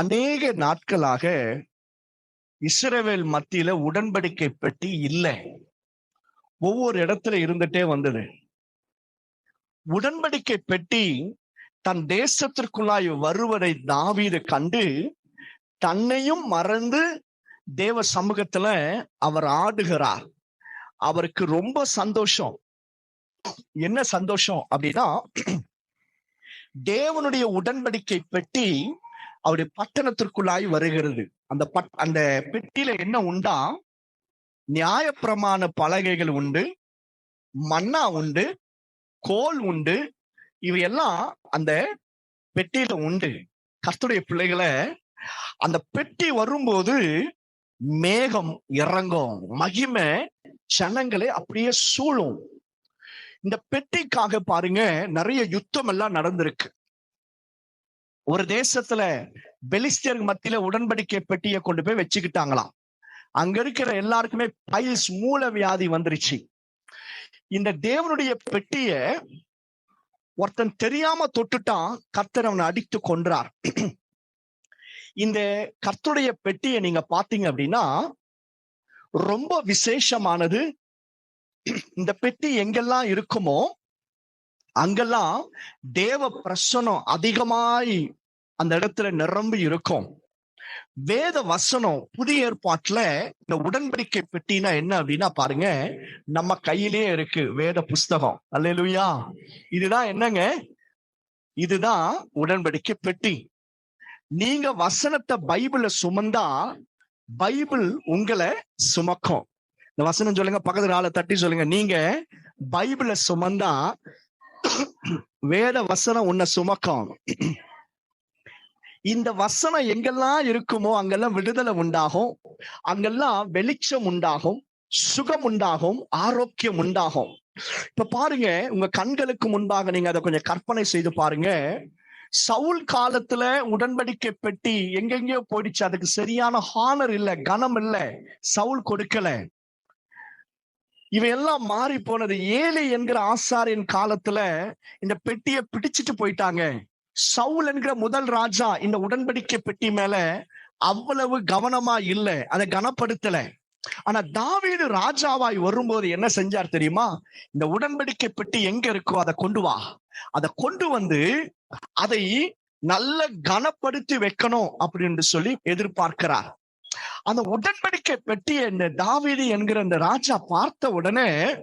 அநேக நாட்களாக இஸ்ரேவேல் மத்தியில உடன்படிக்கை பெட்டி இல்லை. ஒவ்வொரு இடத்துல இருந்துட்டே வந்தது. உடன்படிக்கை பெட்டி தன் தேசத்திற்குள்ளாய் வருவதை தாவீது கண்டு தன்னையும் மறந்து தேவ சமூகத்துல அவர் ஆடுகிறார். அவருக்கு ரொம்ப சந்தோஷம். என்ன சந்தோஷம் அப்படின்னா தேவனுடைய உடன்படிக்கை பெட்டி அவருடைய பட்டணத்திற்குள்ளாய் வருகிறது. அந்த பட் அந்த பெட்டியில என்ன உண்டா? நியாயப்பிரமாண பலகைகள் உண்டு மன்னா உண்டு கோல் உண்டு இவையெல்லாம் அந்த பெட்டியில உண்டு. கஸ்துடைய பிள்ளைகளை அந்த பெட்டி வரும்போது மேகம் இறங்கும். மகிமை ஜனங்களை அப்படியே சூழும். இந்த பெட்டிக்காக பாருங்க நிறைய யுத்தம் எல்லாம் நடந்திருக்கு. ஒரு தேசத்துல பெலிஸ்தியர் மத்தியில உடன்படிக்கை பெட்டியை கொண்டு போய் வச்சுக்கிட்டாங்களாம். அங்க இருக்கிற எல்லாருக்குமே பைல்ஸ் மூல வியாதி வந்துருச்சு. இந்த தேவனுடைய பெட்டிய ஒருத்தன் தெரியாம தொட்டுட்டான் கர்த்தர் அவனை அடித்து கொன்றார். இந்த கர்த்தருடைய பெட்டியை நீங்க பாத்தீங்க அப்படின்னா ரொம்ப விசேஷமானது. இந்த பெட்டி எங்கெல்லாம் இருக்குமோ அங்கெல்லாம் தேவ பிரசனம் அதிகமாய் அந்த இடத்துல நிரம்பி இருக்கும். வேத வசனம் புதிய ஏற்பாட்டுல இந்த உடன்படிக்கை பெட்டினா என்ன அப்படின்னா பாருங்க நம்ம கையிலேயே இருக்கு வேத புஸ்தகம். அல்லேலூயா. இதுதான் என்னங்க? இதுதான் உடன்படிக்கை பெட்டி. நீங்க வசனத்தை பைபிள சுமந்தா பைபிள் உங்களை சுமக்கும். இந்த வசனம் சொல்லுங்க பக்கத்துல ஆளை தட்டி சொல்லுங்க. நீங்க பைபிள சுமந்தா வேத வசனம் உன்னை சுமக்கும். இந்த வசனம் எங்கெல்லாம் இருக்குமோ அங்கெல்லாம் விடுதலை உண்டாகும். அங்கெல்லாம் வெளிச்சம் உண்டாகும் சுகம் உண்டாகும் ஆரோக்கியம் உண்டாகும். இப்ப பாருங்க உங்க கண்களுக்கு முன்பாக நீங்க அதை கொஞ்சம் கற்பனை செய்து பாருங்க. சவுல் காலத்துல உடன்படிக்கை பெட்டி எங்கெங்கயோ போயிடுச்சு. அதுக்கு சரியான ஹானர் இல்ல கனம் இல்ல. சவுல் கொடுக்கல. இவையெல்லாம் மாறி போனது ஏழை என்கிற ஆசாரியின் காலத்துல இந்த பெட்டியை பிடிச்சிட்டு போயிட்டாங்க. சவுல் என்கிற முதல் ராஜா இந்த உடன்படிக்கை பெட்டி மேல அவ்வளவு கவனமா இல்ல அதை கனப்படுத்தல. ஆனா தாவீது ராஜாவாய் வரும்போது என்ன செஞ்சார் தெரியுமா? இந்த உடன்படிக்கை பெட்டி எங்க இருக்கோ அதை கொண்டு வா. அதை கொண்டு வந்து அதை நல்ல கனப்படுத்தி வைக்கணும் அப்படின்னு சொல்லி எதிர்பார்க்கிறார். அந்த உடன்படிக்கை பெட்டியை இந்த தாவீது என்கிற அந்த ராஜா பார்த்த உடனே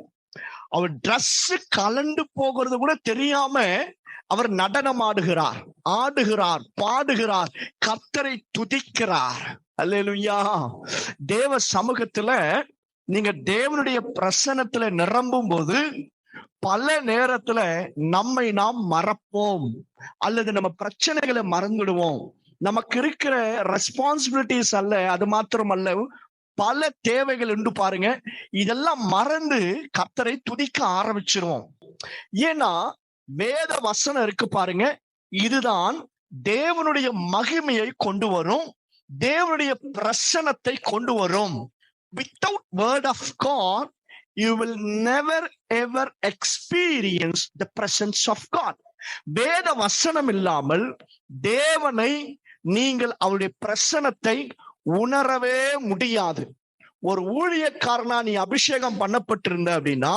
அவர் ட்ரெஸ் கலண்டு போகிறது கூட தெரியாம அவர் நடனம் ஆடுகிறார் ஆடுகிறார் பாடுகிறார் கத்தரை துதிக்கிறார். அல்லா தேவ சமூகத்துல நீங்க தேவனுடைய பிரசனத்துல நிரம்பும் போது பல நேரத்துல நம்மை நாம் மறப்போம் அல்லது நம்ம பிரச்சனைகளை மறந்துடுவோம். நமக்கு இருக்கிற ரெஸ்பான்சிபிலிட்டிஸ் அல்ல அது மாத்திரம் அல்ல பல தேவைகள் உண்டு பாருங்க. இதெல்லாம் மறந்து கத்தரை துதிக்க ஆரம்பிச்சிருவோம். ஏன்னா வேத வசனம் இருக்கு பாருங்க. இதுதான் தேவனுடைய மகிமையை கொண்டு வரும். தேவனுடைய பிரசனத்தை கொண்டு வரும். Without word of God you will never ever experience the presence of God வேத வசனம் இல்லாமல் தேவனை நீங்கள் அவருடைய பிரசனத்தை உணரவே முடியாது. ஒரு ஊழியக்காரனா நீ அபிஷேகம் பண்ணப்பட்டிருந்த அப்படின்னா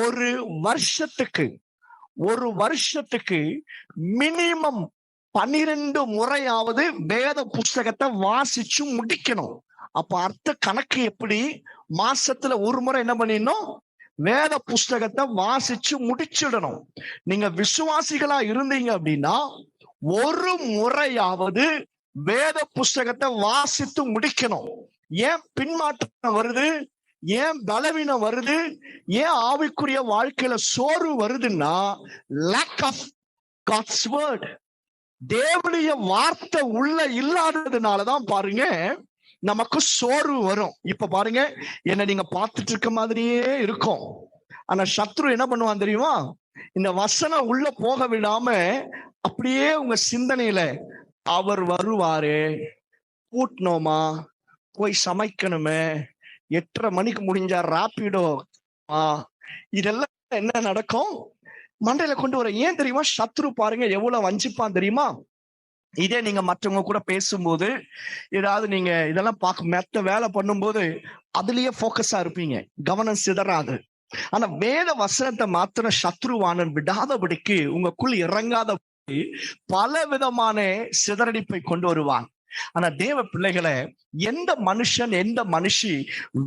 ஒரு வருஷத்துக்கு ஒரு வருஷத்துக்கு மினிமம் பன்னிரண்டு முறையாவது வேத புஸ்தகத்தை வாசிச்சு முடிக்கணும். அப்ப அர்த்த கணக்கு எப்படி? மாசத்துல ஒரு முறை என்ன பண்ணிடணும்? வேத புஸ்தகத்தை வாசிச்சு முடிச்சிடணும். நீங்க விசுவாசிகளா இருந்தீங்க அப்படின்னா ஒரு முறையாவது வேத புஸ்தகத்தை வாசித்து முடிக்கணும். ஏன் பின்மாற்றம் வருது? ஏன் பலவீனம் வருது? ஏன் ஆவிக்குரிய வாழ்க்கையில சோர்வு வருதுன்னா லேக் ஆஃப் காட்ஸ் வேர்ட் தேவனுடைய வார்த்தை உள்ள இல்லாததுனாலதான் பாருங்க நமக்கு சோர்வு வரும். இப்ப பாருங்க என்ன நீங்க பார்த்துட்டு இருக்க மாதிரியே இருக்கும். ஆனா சத்ரு என்ன பண்ணுவான் தெரியுமா? இந்த வசனம் உள்ள போக விடாம அப்படியே உங்க சிந்தனையில அவர் வருவாரு கூட்டணுமா போய் சமைக்கணுமே? எட்டரை மணிக்கு முடிஞ்சா ராப்பிடோ? ஆ. இதெல்லாம் என்ன நடக்கும்? மண்டையில கொண்டு வர ஏன் தெரியுமா? சத்ரு பாருங்க எவ்வளவு வஞ்சிப்பான் தெரியுமா? இதே நீங்க மற்றவங்க கூட பேசும்போது ஏதாவது நீங்க இதெல்லாம் பார்க்க மெத்த வேலை பண்ணும்போது அதுலயே போக்கஸா இருப்பீங்க. கவனம் சிதறாது. ஆனா வேத வசனத்தை மாத்திரம் சத்ருவானன் விடாதபடிக்கு உங்களுக்குள் இறங்காத பல விதமான சிதறடிப்பை கொண்டு வருவான். ஆனா தேவ பிள்ளைகளை எந்த மனுஷன் எந்த மனுஷி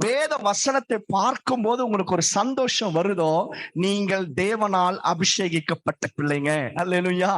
வேத வசனத்தை பார்க்கும் போது உங்களுக்கு ஒரு சந்தோஷம் வருதோ நீங்கள் தேவனால் அபிஷேகிக்கப்பட்ட பிள்ளைங்க. அல்லையா